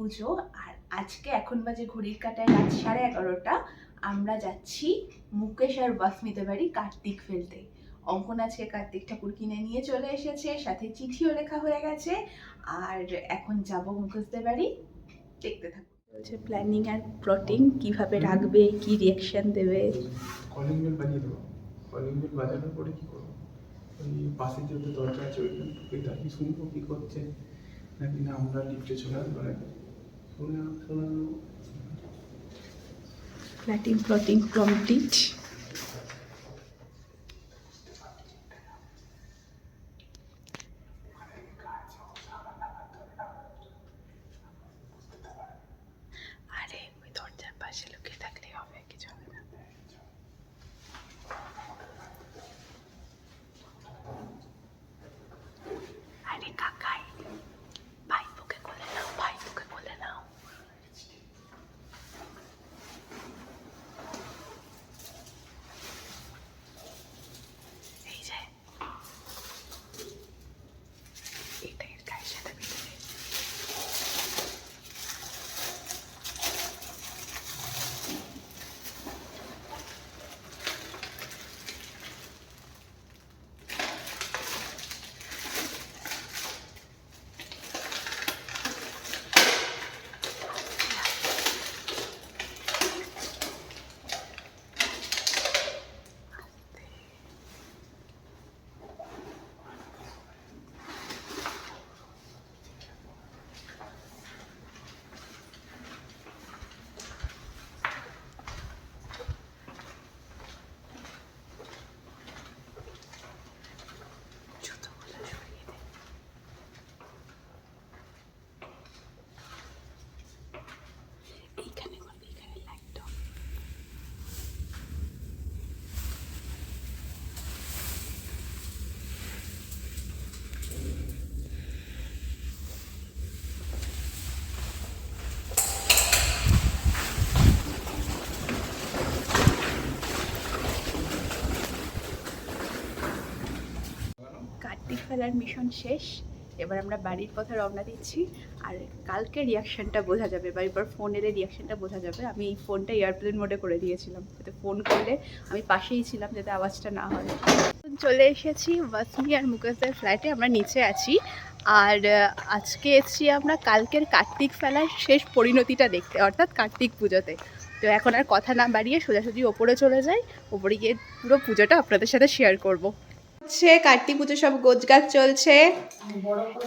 পুজো। আর আজকে এখন বাজে ঘড়ির কাটায় রাত সাড়ে এগারোটা। আমরা যাচ্ছি মুকেশ আর বাসমিতে বাড়ি কার্তিক ফেলতে। অঙ্কন আজকে কার্তিক ঠাকুর কিনে নিয়ে চলে এসেছে সাথে চিঠিও লেখা হয়ে গেছে। আর এখন যাব মুকেশদের বাড়ি। দেখতে থাকুন। হচ্ছে প্ল্যানিং আর প্লটিং কীভাবে রাখবে কি রিয়াকশন দেবে? কলিং বেল বাজিয়ে দেবো। কলিং বেল বাজানোর পরে কী করব? ওই পাশে যেহেতু দরজা আছে ওইখানে ঢুকে তাকে শুনব কী করছে। নাকি না আমরা লিফটে চলে আসব নাকি? প্ল্যাটিং প্লটিং কমপ্লিট আরে ওই দরজার পাশে লুকিয়ে থাকলেই হবে কিছু হবে না আরে কাকাই ভাইপোকে কোলে নাও ভাইপোকে কোলে নাও এই যে এটা এর গায়ের সাথে ভিতরে জুতোগুলো সরিয়ে দে এইখানে করবি এইখানে লাইটটা কার্তিক ফেলার মিশন শেষ। এবার আমরা বাড়ির পথে রওনা দিচ্ছি। আর কালকে রিয়াকশনটা বোঝা যাবে বা এবার ফোন এলে রিয়াকশনটা বোঝা যাবে। আমি এই ফোনটা এয়ারপ্লেন মোডে করে দিয়েছিলাম। যাতে ফোন করলে আমি পাশেই ছিলাম, যাতে আওয়াজটা না হয়। চলে এসেছি ওয়াসমি আর মুকেশদের ফ্ল্যাটে আমরা নিচে আছি। আর আজকে এসেছি আমরা কালকের কার্তিক ফেলার শেষ পরিণতিটা দেখতে, অর্থাৎ কার্তিক পুজোতে। তো এখন আর কথা না বাড়িয়ে সোজাসুজি ওপরে চলে যাই। ওপরে গিয়ে পুরো পুজোটা আপনাদের সাথে শেয়ার করব। হচ্ছে কার্তিক পুজো সব গোছগাছ চলছে।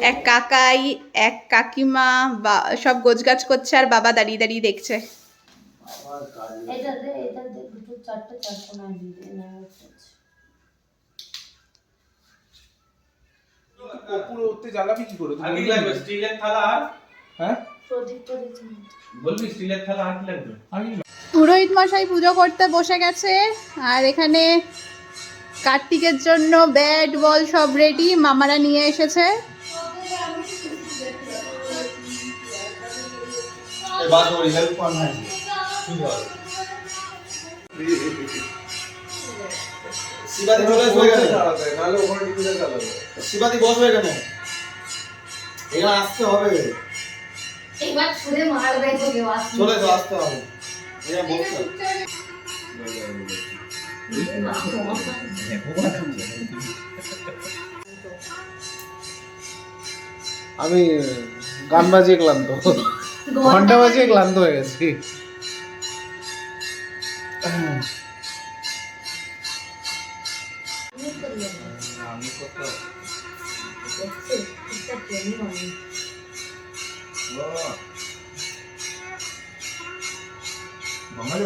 এক কাকাই এক কাকিমা বা সব গোছগাছ করছে আর বাবা দাঁড়িয়ে দাঁড়িয়ে দেখছে। পুরো উঠতে জ্বালাবি কি করে? লাগবে? স্টিলের থালা হ্যাঁ? প্রদীপ প্রদীপ বলবি স্টিলের থালা আর কি লাগবে? পুরোহিত মশাই পুজো করতে বসে গেছে আর এখানে কার্তিকের জন্য ব্যাট বল সব রেডি মামারা নিয়ে এসেছে। শিবাদি বসবে আসতে হবে। চলে তো আসতে হবে। বসতে হবে। আমি গান বাজিয়ে ক্লান্ত। ঘণ্টা বাজিয়ে ক্লান্ত হয়ে গেছি। হয়নি বাঙালি।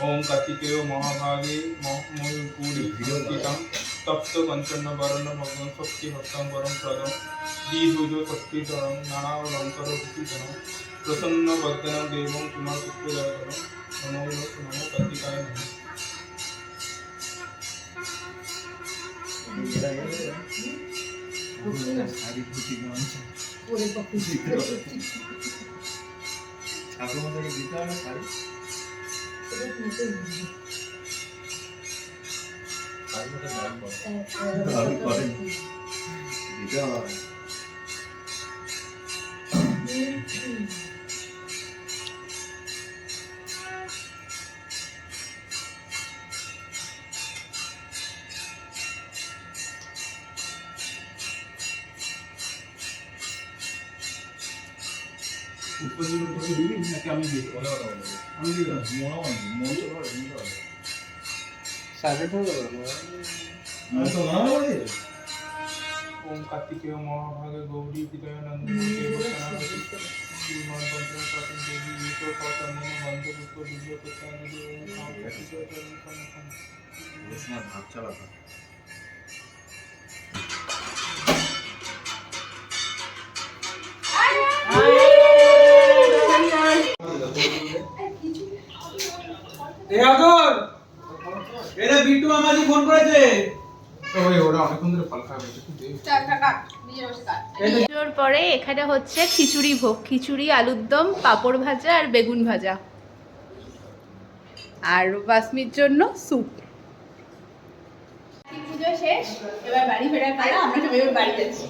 ওম কার্তিকেয় মহাভাগে মহাময়ূরপুরী ভিরতিকাম তপ্ত কঞ্চন বরণ ভগবান শক্তি হস্তং বরং প্রদম দ্বিভুজ শক্তিধরং নানা অলঙ্কার ভূষিতং প্রসন্ন বদনম দেবং কুমার পুত্র জয়করম নমো নমো কার্তিকায় নমঃ দাবি করেন। এটা পুষ্পজীবন তোকে দিবি নাকি আমি দিয়ে হয়ে ওম কার্তিকেয় মহাভাগে গৌরী বিদয়ানন্দ দেব সনাতনী শ্রীমান পুজোর পরে এখানে হচ্ছে খিচুড়ি ভোগ। খিচুড়ি আলুর দম পাঁপড় ভাজা আর বেগুন ভাজা। আর বাসমির জন্য স্যুপ। পুজো শেষ এবার বাড়ি ফেরার পালা আমরা সবাই বাড়ি যাচ্ছি।